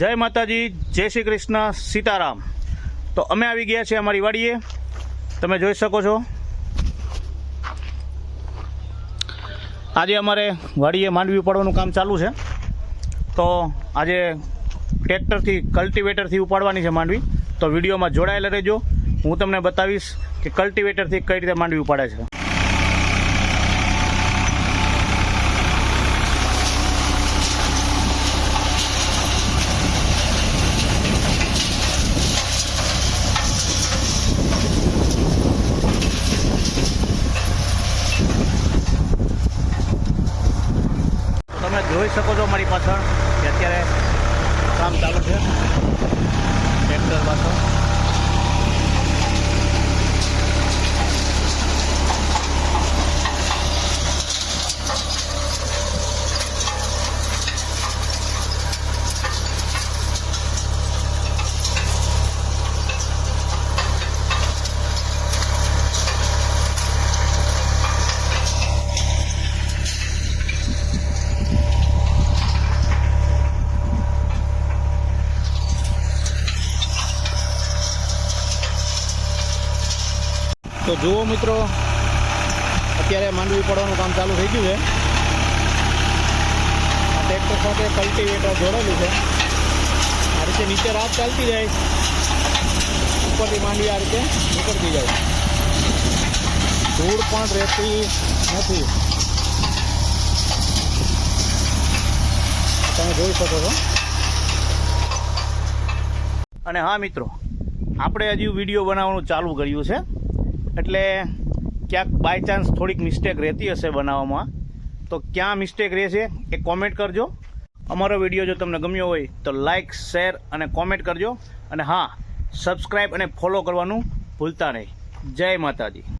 જય માતાજી, જય શ્રી કૃષ્ણ, સીતારામ. તો અમે આવી ગયા છીએ અમારી વાડીએ. તમે જોઈ શકો છો. આજે અમારે વાડીએ માંડવી ઉપાડવાનું કામ ચાલુ છે. તો આજે ટ્રેક્ટરથી, કલ્ટિવેટરથી ઉપાડવાની છે માંડવી. તો વિડીયોમાં જોડાયેલા રહેજો. હું તમને બતાવીશ કે કલ્ટિવેટરથી કઈ રીતે માંડવી ઉપાડે છે. જોઈ શકો છો મારી પાછળ અત્યારે કામ ચાલુ છે. ટ્રેક્ટર પાછળ. તો જુઓ મિત્રો, અત્યારે માંડવી પડવાનું કામ ચાલુ થઈ ગયું છે. આ ટ્રેક્ટર સાથે કલ્ટિવેટર જોડેલું છે. આ રીતે નીચે રાત ચાલતી જાય. ઉપરથી માંડવી આ રીતે નીકળતી જાય. ધૂળ પણ રહેતી નથી. તમે જોઈ શકો છો. અને હા મિત્રો, આપણે હજી વીડિયો બનાવવાનું ચાલુ કર્યું છે. એટલે ક્યાંક બાય ચાન્સ થોડીક મિસ્ટેક રહેતી હશે બનાવવામાં. તો ક્યાં મિસ્ટેક રહેશે એ કોમેન્ટ કરજો. અમારો વીડિયો જો તમને ગમ્યો હોય તો લાઇક શેર અને કોમેન્ટ કરજો. અને હા સબસ્ક્રાઈબ અને ફોલો કરવાનું ભૂલતા નહીં. જય માતાજી.